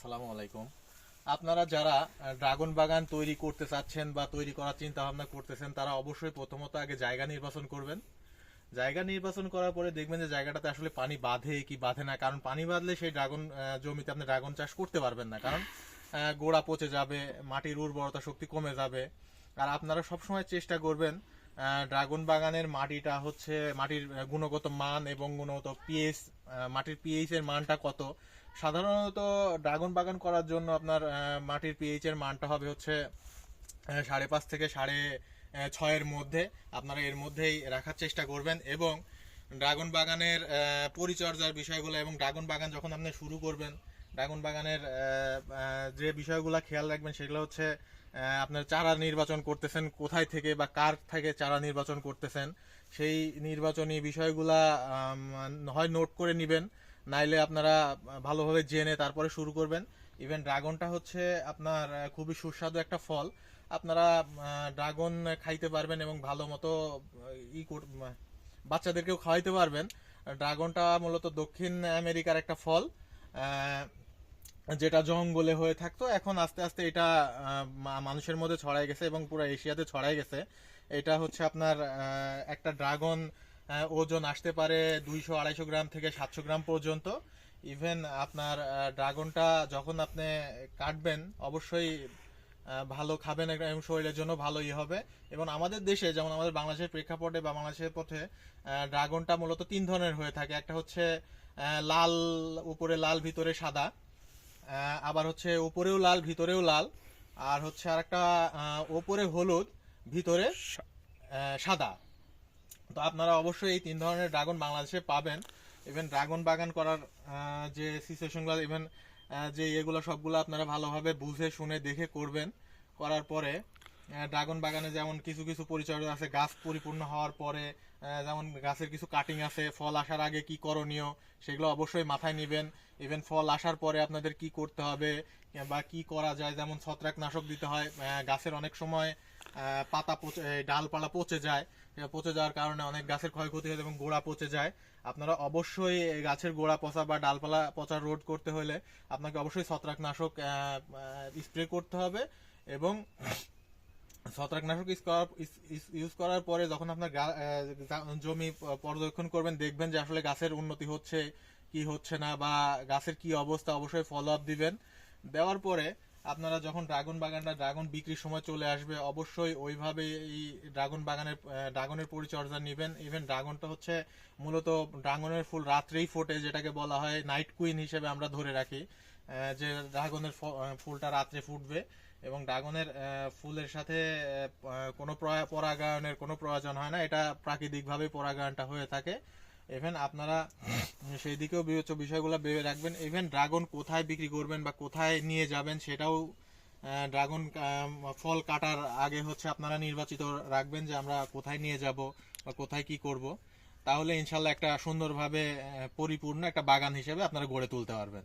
আসসালামু আলাইকুম। আপনারা যারা ড্রাগন বাগান তৈরি করতে চাচ্ছেন বা তৈরি করার চিন্তা ভাবনা করতেছেন, তারা অবশ্যই প্রথমত আগে জায়গা নির্বাচন করবেন। জায়গা নির্বাচন করার পরে দেখবেন যে জায়গাটাতে আসলে পানি বাঁধে কি বাঁধে না। কারণ পানি বাঁধলে সেই ড্রাগন জমিতে আপনি ড্রাগন চাষ করতে পারবেন না। কারণ গোড়া পচে যাবে, মাটির উর্বরতা শক্তি কমে যাবে। আর আপনারা সবসময় চেষ্টা করবেন ড্রাগন বাগানের মাটিটা হচ্ছে, মাটির গুণগত মান এবং গুণগত পিএইচ মাটির পিএইচ এর মানটা কত। সাধারণত ড্রাগন বাগান করার জন্য আপনার মাটির পিএইচ এর মানটা হবে হচ্ছে সাড়ে পাঁচ থেকে সাড়ে ছয়ের মধ্যে। আপনারা এর মধ্যেই রাখার চেষ্টা করবেন এবং ড্রাগন বাগানের পরিচর্যার বিষয়গুলো এবং ড্রাগন বাগান যখন আপনি শুরু করবেন, ড্রাগন বাগানের যে বিষয়গুলো খেয়াল রাখবেন সেগুলো হচ্ছে আপনার চারা নির্বাচন করতেছেন, কোথায় থেকে বা কার থেকে চারা নির্বাচন করতেছেন, সেই নির্বাচনী বিষয়গুলা হয় নোট করে নেবেন। নাইলে আপনারা ভালোভাবে জেনে তারপরে শুরু করবেন। ইভেন ড্রাগনটা হচ্ছে আপনার খুবই সুস্বাদু একটা ফল। আপনারা ড্রাগন খাইতে পারবেন এবং ভালো মতো ই বাচ্চাদেরকেও খাওয়াইতে পারবেন। ড্রাগনটা মূলত দক্ষিণ আমেরিকার একটা ফল যেটা জঙ্গলে হয়ে থাকতো। এখন আস্তে আস্তে এটা মানুষের মধ্যে ছড়াই গেছে এবং পুরো এশিয়াতে ছড়াই গেছে। এটা হচ্ছে আপনার একটা ড্রাগন ওজন আসতে পারে দুইশো আড়াইশো গ্রাম থেকে সাতশো গ্রাম পর্যন্ত। ইভেন আপনার ড্রাগনটা যখন আপনি কাটবেন অবশ্যই ভালো খাবেন এবং শরীরের জন্য ভালোই হবে। এবং আমাদের দেশে যেমন আমাদের বাংলাদেশের প্রেক্ষাপটে বা বাংলাদেশের পথে ড্রাগনটা মূলত তিন ধরনের হয়ে থাকে। একটা হচ্ছে লাল উপরে লাল ভিতরে সাদা। আবার হচ্ছে উপরেও লাল ভিতরেও লাল। আর হচ্ছে আর একটা উপরে হলুদ ভিতরে সাদা। তো আপনারা অবশ্যই এই তিন ধরনের ড্রাগন বাংলাদেশে পাবেন। ইভেন ড্রাগন বাগান করার যে সিচুয়েশনগুলো ইভেন যে এগুলো সবগুলো আপনারা ভালোভাবে বুঝে, শুনে, দেখে করবেন। করার পরে ড্রাগন বাগানে যেমন কিছু কিছু পরিচর্যা আছে, গাছ পরিপূর্ণ হওয়ার পরে যেমন গাছের কিছু কাটিং আছে, ফল আসার আগে কি করণীয়, সেগুলো অবশ্যই মাথায় নেবেন। ইভেন ফল আসার পরে আপনাদের কি করতে হবে, বা কি করা যায়, যেমন ছত্রাকনাশক দিতে হয় গাছের অনেক সময় পাতা পচে ডালপালা পচে যায় পচে যাওয়ার কারণে অনেক গাছের ক্ষয়ক্ষতি হয় এবং গোড়া পচে যায়। আপনারা অবশ্যই গাছের গোড়া পচা বা ডালপালা পচা রোধ করতে হলে আপনাকে অবশ্যই ছত্রাকনাশক স্প্রে করতে হবে এবং ছত্রাকনাশক ইউজ করার পরে যখন আপনার জমি পর্যবেক্ষণ করবেন, দেখবেন যে আসলে গাছের উন্নতি হচ্ছে, কি হচ্ছে না বা গাছের কি অবস্থা, অবশ্যই ফলো আপ দিবেন। দেওয়ার পরে আপনারা যখন ড্রাগন বাগানটা ড্রাগন বিক্রির সময় চলে আসবে, অবশ্যই ওইভাবে এই ড্রাগন বাগানের ড্রাগনের পরিচর্যা নেবেন। ইভেন ড্রাগনটা হচ্ছে মূলত ড্রাগনের ফুল রাত্রেই ফোটে, যেটাকে বলা হয় নাইট কুইন হিসেবে আমরা ধরে রাখি যে ড্রাগনের ফুলটা রাত্রে ফুটবে। এবং ড্রাগনের ফুলের সাথে কোনো পরাগায়নের কোনো প্রয়োজন হয় না। এটা প্রাকৃতিকভাবে পরাগায়নটা হয়ে থাকে। ইভেন আপনারা সেই দিকেও বিবেচ্য বিষয়গুলো ভেবে রাখবেন। ইভেন ড্রাগন কোথায় বিক্রি করবেন বা কোথায় নিয়ে যাবেন সেটাও ড্রাগন ফল কাটার আগে হচ্ছে আপনারা নির্বাচিত রাখবেন যে আমরা কোথায় নিয়ে যাব বা কোথায় কি করব। তাহলে ইনশাল্লাহ একটা সুন্দরভাবে পরিপূর্ণ একটা বাগান হিসেবে আপনারা গড়ে তুলতে পারবেন।